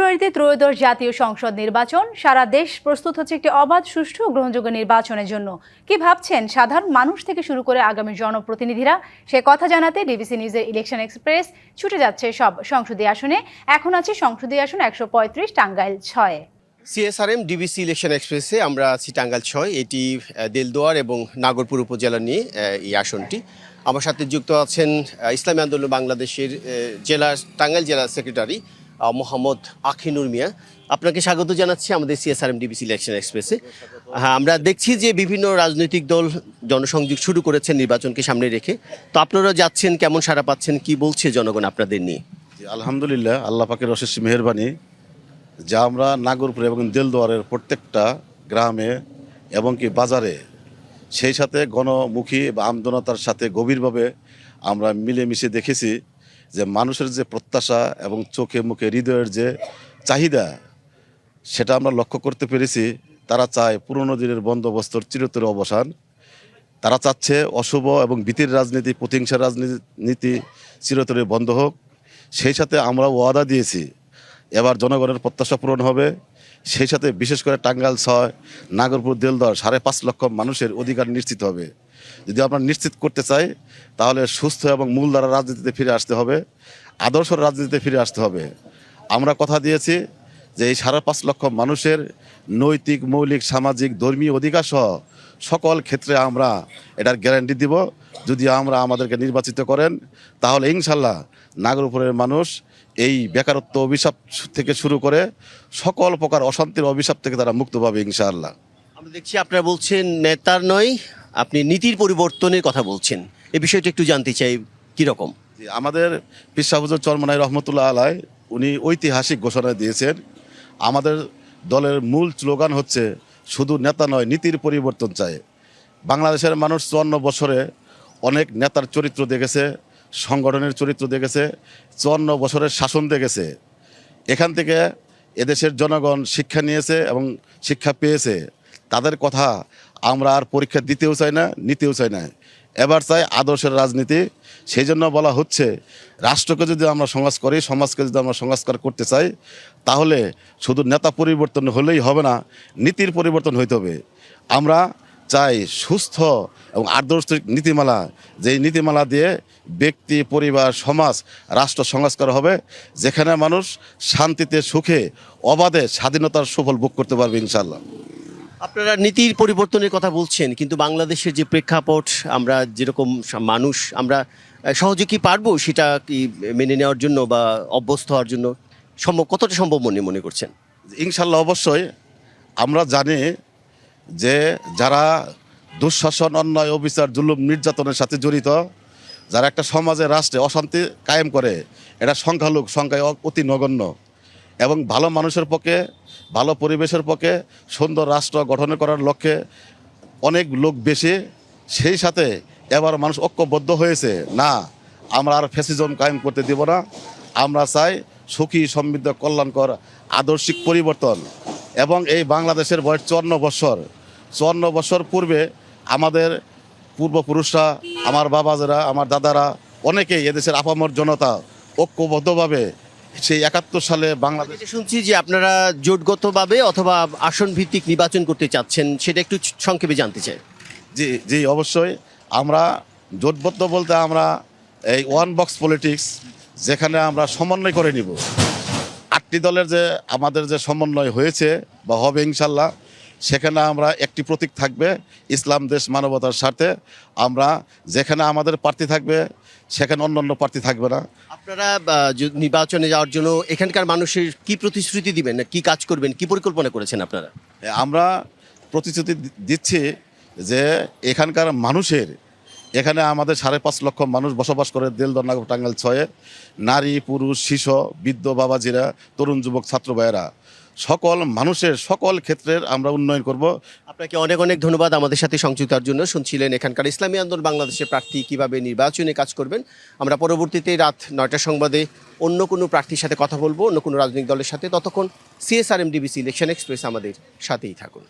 ফেব্রুয়ারিতে ত্রয়োদশ জাতীয় সংসদ নির্বাচন। সারা দেশ প্রস্তুত হচ্ছে একটি অবাধ, সুষ্ঠু গ্রহণযোগ্য নির্বাচনের জন্য। কি ভাবছেন সাধারণ মানুষ থেকে শুরু করে আগামী জনপ্রতিনিধিরা? সে কথা জানাতে ডিবিসি নিউজের ইলেকশন এক্সপ্রেস ছুটে যাচ্ছে সব সংসদীয় আসনে। এখন আছে সংসদীয় আসন একশো পঁয়ত্রিশ, টাঙ্গাইল ছয়। সিএসআরএম ডিবিসি ইলেকশন এক্সপ্রেসে আমরা আছি টাঙ্গাইল ছয়। এটি দেলদুয়ার এবং নাগরপুর উপজেলা নিয়ে এই আসনটি। আমার সাথে যুক্ত আছেন ইসলামী আন্দোলন বাংলাদেশের জেলা, টাঙ্গাইল জেলা সেক্রেটারি মোহাম্মদ আখিনুর মিয়া। আপনাকে স্বাগত জানাচ্ছি আমাদের সিএসআরএম ডিবিসি ইলেকশন এক্সপ্রেসে হ্যাঁ আমরা দেখছি যে বিভিন্ন রাজনৈতিক দল জনসংযোগ শুরু করেছেন নির্বাচনকে সামনে রেখে। তো আপনারা যাচ্ছেন, কেমন সাড়া পাচ্ছেন, কি বলছে জনগণ আপনাদের নিয়ে? আলহামদুলিল্লাহ, আল্লাহ পাকের অশেষ মেহরবানি। যা আমরা নাগরপুর এবং দেলদুয়ারের প্রত্যেকটা গ্রামে এবং কি বাজারে, সেই সাথে গণমুখী বা আমজনতার সাথে গভীরভাবে আমরা মিলেমিশে দেখেছি। যে মানুষের যে প্রত্যাশা এবং চোখে মুখে হৃদয়ের যে চাহিদা, সেটা আমরা লক্ষ্য করতে পেরেছি। তারা চায় পুরনো দিনের বন্দোবস্তর চিরতর অবসান। তারা চাচ্ছে অশুভ এবং ভীতির রাজনীতি, প্রতিহিংসার রাজনীতি চিরতরে বন্ধ হোক। সেই সাথে আমরা ওয়াদা দিয়েছি, এবার জনগণের প্রত্যাশা পূরণ হবে। সেই সাথে বিশেষ করে টাঙ্গাইল ছয়, নাগরপুর, দেলদর, সাড়ে পাঁচ লক্ষ মানুষের অধিকার নিশ্চিত হবে। যদি আমরা নিশ্চিত করতে চাই, তাহলে সুস্থ এবং মূলধারা রাজনীতিতে ফিরে আসতে হবে, আদর্শ রাজনীতিতে ফিরে আসতে হবে। আমরা কথা দিয়েছি যে এই সাড়ে পাঁচ লক্ষ মানুষের নৈতিক, মৌলিক, সামাজিক, ধর্মীয় অধিকার সহ সকল ক্ষেত্রে আমরা এটার গ্যারান্টি দিব। যদি আমরা আমাদেরকে নির্বাচিত করেন, তাহলে ইনশাল্লাহ নাগরপুরের মানুষ এই বেকারত্ব অভিশাপ থেকে শুরু করে সকল প্রকার অশান্তির অভিশাপ থেকে তারা মুক্ত পাবে ইনশাআল্লাহ। আমরা দেখছি আপনারা বলছেন নেতার নয় আপনি নীতির পরিবর্তনের কথা বলছেন। এই বিষয়টা একটু জানতে চাই কীরকম আমাদের পিসাহুজুর চরমনাই রহমতুল্লাহ আলাই উনি ঐতিহাসিক ঘোষণা দিয়েছেন আমাদের দলের মূল স্লোগান হচ্ছে শুধু নেতা নয় নীতির পরিবর্তন চায় বাংলাদেশের মানুষ চুয়ান্ন বছরে অনেক নেতার চরিত্র দেখেছে সংগঠনের চরিত্র দেখেছে, চুয়ান্ন বছরের শাসন দেখেছে। এখান থেকে এদেশের জনগণ শিক্ষা নিয়েছে এবং শিক্ষা পেয়েছে। তাদের কথা আমরা আর পরীক্ষা দিতেও চাই না, নিতেও চাই না। এবার চাই আদর্শের রাজনীতি। সেই জন্য বলা হচ্ছে, রাষ্ট্রকে যদি আমরা সমাজ করি, সমাজকে যদি আমরা সংস্কার করতে চাই, তাহলে শুধু নেতা পরিবর্তন হলেই হবে না, নীতির পরিবর্তন হইতে হবে। আমরা চাই সুস্থ এবং আদর্শিক নীতিমালা যেই নীতিমালা দিয়ে ব্যক্তি পরিবার সমাজ রাষ্ট্র সংস্কার হবে যেখানে মানুষ শান্তিতে সুখে অবাধে স্বাধীনতার সুফল ভোগ করতে পারবে ইনশাল্লাহ আপনারা নীতির পরিবর্তনের কথা বলছেন কিন্তু বাংলাদেশের যে প্রেক্ষাপট আমরা যেরকম মানুষ আমরা সহজে কি পারব সেটা কি মেনে নেওয়ার জন্য বা অভ্যস্ত হওয়ার জন্য সম্ভব কতটা সম্ভব মনে মনে করছেন? ইনশাল্লাহ অবশ্যই। আমরা জানি যে যারা দুঃশাসন, অন্যায়, অবিচার, জুলুম, নির্যাতনের সাথে জড়িত, যারা একটা সমাজে, রাষ্ট্রে অশান্তি কায়েম করে, এটা সংখ্যালঘু, সংখ্যায় অতি নগণ্য। এবং ভালো মানুষের পক্ষে, ভালো পরিবেশের পক্ষে, সুন্দর রাষ্ট্র গঠন করার লক্ষ্যে অনেক লোক বেশি, সেই সাথে এবার মানুষ ঐক্যবদ্ধ হয়েছে, না, আমরা আর ফ্যাসিজম কায়েম করতে দিব না, আমরা চাই সুখী, সমৃদ্ধ, কল্যাণকর, আদর্শিক পরিবর্তন। এবং এই বাংলাদেশের বয়স চুয়ান্ন বছর। চুয়ান্ন বছর পূর্বে আমাদের পূর্বপুরুষরা আমার বাবাজেরা আমার দাদারা অনেকেই এদেশের আপামর জনতা ঐক্যবদ্ধভাবে সেই একাত্তর সালে বাংলাদেশ শুনছি যে আপনারা জোটগতভাবে অথবা আসন ভিত্তিক নির্বাচন করতে চাচ্ছেন সেটা একটু সংক্ষেপে জানতে চাই। জি জি অবশ্যই। আমরা জোটবদ্ধ বলতে আমরা এই ওয়ান বক্স পলিটিক্স যেখানে আমরা সমন্বয় করে নিব। আটটি দলের যে আমাদের যে সমন্বয় হয়েছে বা হবে ইনশাল্লাহ সেখানে আমরা একটি প্রতীক থাকবে ইসলাম দেশ মানবতার স্বার্থে। আমরা যেখানে আমাদের প্রার্থী থাকবে সেখানে অন্য অন্য প্রার্থী থাকবে না। আপনারা নির্বাচনে যাওয়ার জন্য এখানকার মানুষের কি প্রতিশ্রুতি দিবেন? কি কাজ করবেন? কি পরিকল্পনা করেছেন আপনারা? আমরা প্রতিশ্রুতি দিচ্ছি যে এখানকার মানুষের এখানে আমাদের সাড়ে পাঁচ লক্ষ মানুষ বসবাস করে দেল দেলদন্নাগর টাঙ্গাইল ছয়ে। নারী পুরুষ শিশু বৃদ্ধ বাবাজিরা তরুণ যুবক ছাত্র ভাইয়েরা। সকল মানুষের সকল ক্ষেত্রের আমরা উন্নয়ন করব। আপনাকে অনেক অনেক ধন্যবাদ আমাদের সাথে সংযুক্ত হওয়ার জন্য। শুনছিলেন এখানকার ইসলামী আন্দোলন বাংলাদেশের প্রার্থী কীভাবে নির্বাচনে কাজ করবেন। আমরা পরবর্তীতে রাত নয়টা সংবাদে অন্য কোনো প্রার্থীর সাথে কথা বলব, অন্য কোনো রাজনৈতিক দলের সাথে। ততক্ষণ সিএসআরএম ডিবিসি ইলেকশন এক্সপ্রেস আমাদের সাথেই থাকুন।